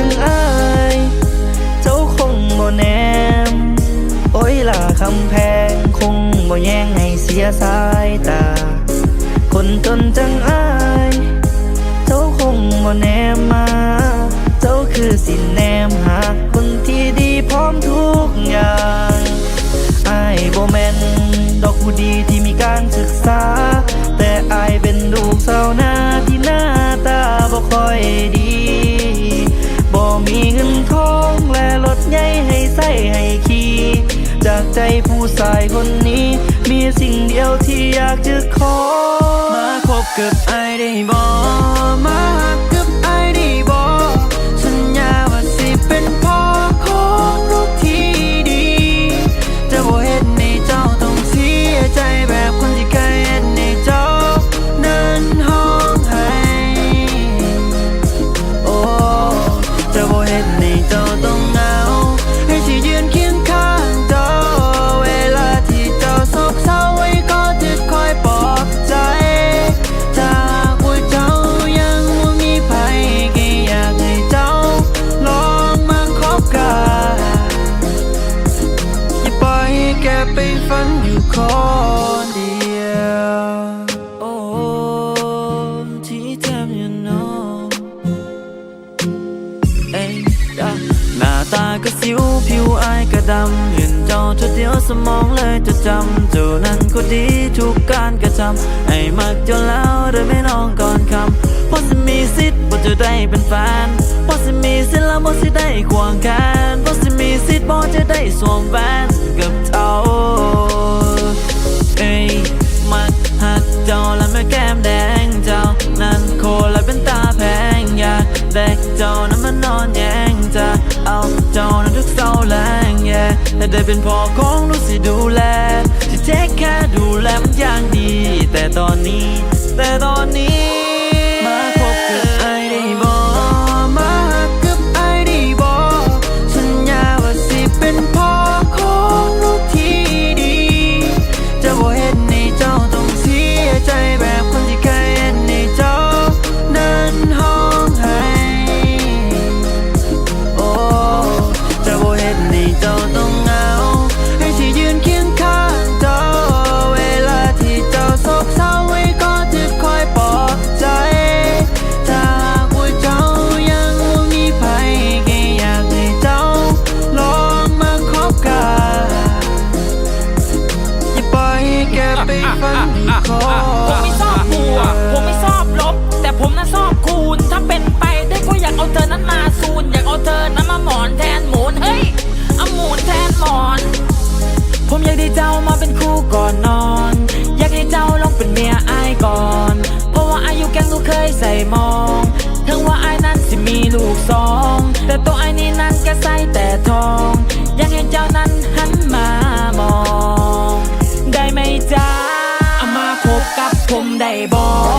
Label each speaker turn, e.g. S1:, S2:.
S1: ึงอาย เจ้าคงบ่แนม โอ้ยล่ะคำแพงคงบ่แย่งให้เสียสายตา คนจนจังอาย เจ้าคงบ่แนมมา เจ้าคือสินแนมหาคนที่ดีพร้อมทุกอย่างอายบ่แม่นดอกผู้ดีที่มีการศึกษา จากใจผู้ชายคนนี้ มีสิ่งเดียวที่อยากจะขอ มาคบกับไอได้บอก อายก็ดำเห็นเจ้าทุดเดียวสมองเลยจะจำเจ้านั้นก็ดีทุกการกระทำไอ้มักเจ้าแล้วโดยไม่น้องก่อนคำเพราะจะมีสิทธิ์พอจะได้เป็นแฟนเพราะจะมีสิทธิ์แล้วพอจะได้ควงแขนเพราะจะมีสิทธิ์พอจะได้สวมแหวนกับเขาเอ้ จ้านั้นมันอนแยงจะเอาเจ้านั้นทุกเศร้าแรงแย่แต่ได้เป็นพ่อของรู้สิดูแลจะเทคแค่ดูแลมันอย่างดี แต่ตอนนี้ แต่ตอนนี้ ปฝันอยู่คอ
S2: ผมไม่ชอบบวผมไม่ชอบลบ แต่ผมน่ะชอบคูณ ถ้าเป็นไปได้ก็อยากเอาเธอนั้นมาซูน อยากเอาเธอนั้นมาหมอนแทนหมูนเฮ้ยเอาหมูนแทนหมอน ผมอยากได้เจ้ามาเป็นคู่ก่อนนอน อยากให้เจ้าลองเป็นเมียอายก่อน เพราะว่าอายุแกงก็เคยใส่มอง ถึงว่าอายนั้นสิมีลูกสอง แต่ตัวอายนี่นั้นก็ใส่แต่ทอง บอ